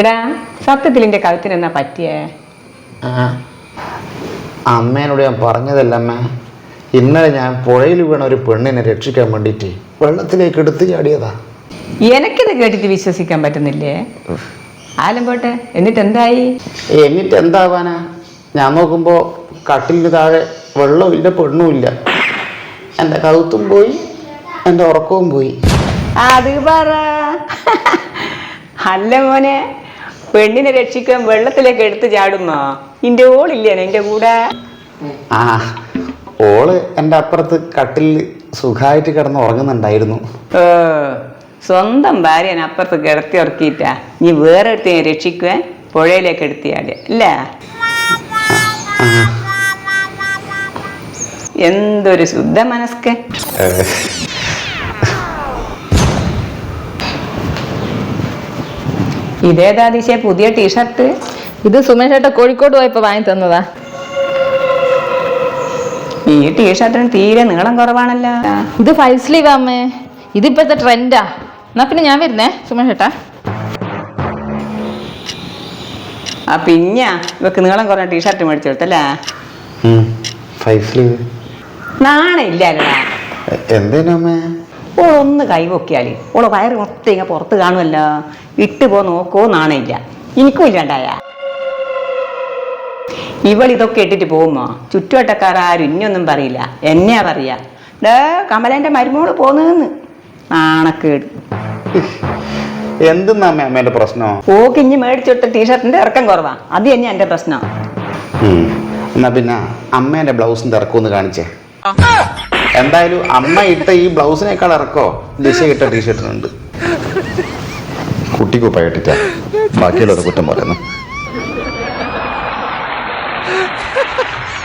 എടാ സത്യത്തിൽ എന്റെ കഴുത്തിന് എന്നാ പറ്റിയേ? അമ്മേനോട് ഞാൻ പറഞ്ഞതല്ല അമ്മ ഇന്നലെ ഞാൻ പുഴയിൽ വീണ ഒരു പെണ്ണിനെ രക്ഷിക്കാൻ വേണ്ടിട്ട് വെള്ളത്തിലേക്ക് എടുത്ത് ചാടിയതാ. എനിക്കിത് കേട്ടിട്ട് വിശ്വസിക്കാൻ പറ്റുന്നില്ലേ? ആലും പോട്ടെ എന്നിട്ട് എന്തായി എന്നിട്ട് എന്താവാനാ ഞാൻ നോക്കുമ്പോൾ കട്ടിലിന് താഴെ വെള്ളമില്ല പെണ്ണുമില്ല. എന്റെ കഴുത്തും പോയി എന്റെ ഉറക്കവും പോയി. അത് പറ. അല്ല മോനെ പെണ്ണിനെ രക്ഷിക്കാൻ വെള്ളത്തിലേക്ക് എടുത്ത് ചാടുന്നോ? ഇന്റെ ഓളില്ലേ എന്റെ കൂടെ? ആ ഓൾ എന്റെ അപ്പുറത്ത് കട്ടിൽ സുഖമായിട്ട് കിടന്ന് ഉറങ്ങുന്നുണ്ടായിരുന്നു. ഏ, സ്വന്തം ഭാര്യനെ അപ്പുറത്ത് കിടത്തി ഉറക്കിയിട്ടാ. നീ വേറെ ഒരുത്തിനെ രക്ഷിക്കുവാൻ പുഴയിലേക്ക് എടുത്തിയാടെ അല്ലേ? എന്തൊരു ശുദ്ധ മനസ്കൻ ഇതേതാ ദിശ പുതിയ ടീഷർട്ട്. ഇത് സുമേഷ് ഏട്ട കോഴിക്കോട് പോയപ്പോ വാങ്ങി തന്നതാ. ഈ ടീഷർട്ടിന് തീരെ നീളം കുറവാണല്ലോ. ഇത് ഫൈവ് സ്ലീവ് അമ്മേ. ഇതിപ്പോഴത്തെ ട്രെൻഡാ എന്നാ പിന്നെ ഞാൻ വരുന്നേ സുമേഷ് ഏട്ടാ. ആ പിന്നെ ഇവക്ക് നീളം കുറഞ്ഞ ടീഷർട്ട് മേടിച്ചു കൊടുത്തല്ലേ? ഫൈവ് സ്ലീവ് നാണ ഇല്ലല്ലടാ എന്തേനമ്മേ ഓളൊന്ന് കൈവൊക്കിയാൽ. ഓൾ വയറ് മൊത്തം ഇങ്ങനെ പുറത്ത് കാണുമല്ലോ. ഇട്ട് പോ നോക്കോ നാണയില്ല. എനിക്കും ഇല്ലാണ്ടായ ഇവൾ ഇതൊക്കെ ഇട്ടിട്ട് പോകുമോ ചുറ്റുവട്ടക്കാർ ആരും ഇനിയൊന്നും പറയില്ല. എന്നെയാ പറയാ. ഡേ കമലേന്റെ മരുമോൾ പോന്നെന്ന്. നാണക്കേട്. എന്തെന്നാ അമ്മേന്റെ പ്രശ്നം? ഓക്ക് ഇഞ്ഞ് മേടിച്ചെടുത്ത ടീഷർട്ടിന്റെ ഇറക്കം കുറവാ. അത് തന്നെയാ എന്റെ പ്രശ്നം. എന്നാ പിന്നെ അമ്മേന്റെ ബ്ലൗസിന്റെ ഇറക്കമൊന്ന് കാണിച്ചേ. എന്തായാലും അമ്മ ഇട്ട ഈ ബ്ലൗസിനേക്കാൾ ഇറക്കോ? ദിശ ഇട്ട ടീഷർട്ടിനുണ്ട് കുട്ടിക്കുപ്പായിട്ടിട്ട ബാക്കിയുള്ളത് കുറ്റം പറയുന്നു.